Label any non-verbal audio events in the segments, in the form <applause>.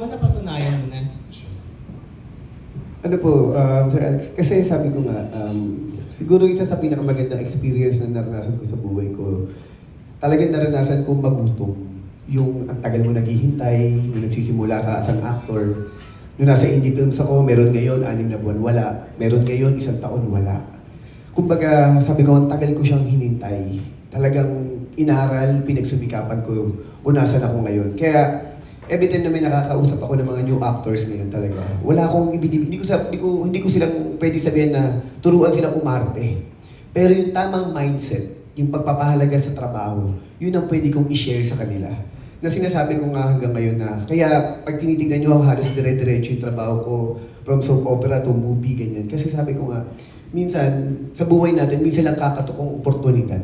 ba napatunayan mo na? Ano po, um, Sir Alex, kasi sabi ko nga, um, siguro isa sa pinakamagandang experience na naranasan ko sa buhay ko, talagang naranasan kong magutom. Yung ang tagal mo naghihintay, nung nagsisimula ka as an actor, nung nasa indie films ako, meron ngayon, anim na buwan, wala. Meron ngayon, isang taon, wala. Kumbaga, sabi ko, ang tagal ko siyang hinintay. Talagang inaral, pinagsumikapan ko kung nasan ako ngayon. Kaya, every time na may nakakausap ako ng mga new actors ngayon talaga, wala akong ibinib... Hindi ko, sa, hindi ko, hindi ko silang pwede sabihin na turuan silang umarte. Pero yung tamang mindset, yung pagpapahalaga sa trabaho, yun ang pwede kong i-share sa kanila. Na sinasabi ko nga hanggang ngayon na, kaya pag tinitingnan nyo, halos dire-diretso yung trabaho ko from soap opera to movie, ganyan. Kasi sabi ko nga, minsan, sa buhay natin, minsan lang kakatukong oportunidad.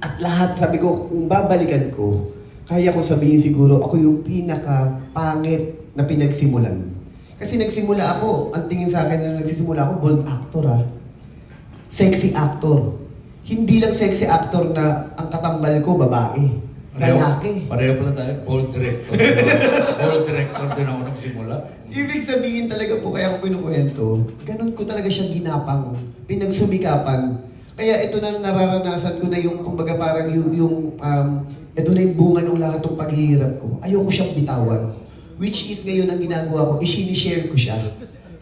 At lahat, sabi ko, kung babalikan ko, kaya ko sabihin siguro, ako yung pinaka-pangit na pinagsimulan. Kasi nagsimula ako, ang tingin sa akin na nagsisimula ako, bold actor ah. Sexy actor. Hindi lang sexy actor na ang katambal ko, babae. Lalaki. Pareho pala tayo, bold director. <laughs> bold director din ako nagsimula. Ibig sabihin talaga po, kaya ako pinukwento, ganun ko talaga siya ginapang, pinagsumikapan. Kaya ito na nararanasan ko na yung, kumbaga parang yung, yung um, ito na yung bunga ng lahat ng paghihirap ko. Ayoko siyang bitawan. Which is ngayon ang ginagawa ko, i-share ko siya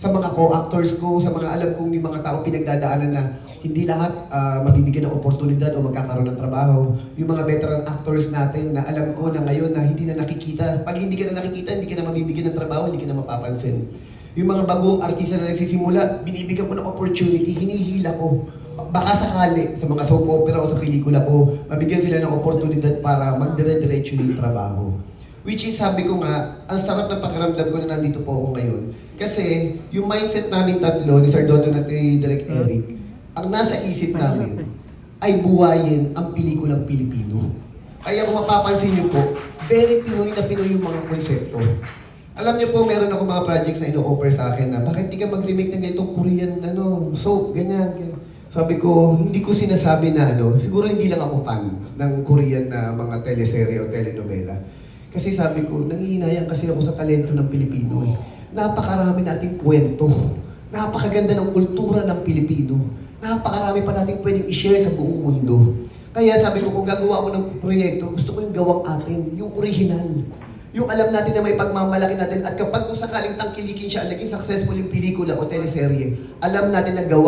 sa mga co-actors ko, sa mga alam kong yung mga tao pinagdadaanan na hindi lahat ah, mabibigyan ng oportunidad o magkakaroon ng trabaho. Yung mga veteran actors natin na alam ko na ngayon na hindi na nakikita. Pag hindi ka na nakikita, hindi ka na mabibigyan ng trabaho, hindi ka na mapapansin. Yung mga bagong artista na nagsisimula, binibigyan ko ng opportunity, hinihila ko. Baka sakali sa mga soap opera o sa pelikula ko, mabigyan sila ng oportunidad para magdire-diretso yung trabaho. Which is, sabi ko nga, ang sarap ng pakiramdam ko na nandito po ako ngayon. Kasi, yung mindset namin tatlo, ni Sir Dodo at ni Direk Eric, ang nasa isip namin ay buhayin ang pelikulang Pilipino. Kaya kung mapapansin niyo po, very Pinoy na Pinoy yung mga konsepto. Alam niyo po, meron ako mga projects na ino-offer sa akin na bakit di ka mag-remake ng ganitong Korean ano, soap, ganyan, ganyan. Sabi ko, hindi ko sinasabi na ano, siguro hindi lang ako fan ng Korean na mga teleserye o telenovela. Kasi sabi ko, nangihinayang kasi ako sa talento ng Pilipino eh. Napakarami nating kwento. Napakaganda ng kultura ng Pilipino. Napakarami pa nating pwedeng i-share sa buong mundo. Kaya sabi ko, kung gagawa ko ng proyekto, gusto ko yung gawang atin, yung original. Yung alam natin na may pagmamalaki natin at kapag kung sakaling tangkilikin siya, naging successful yung pelikula o teleserye, alam natin na gawa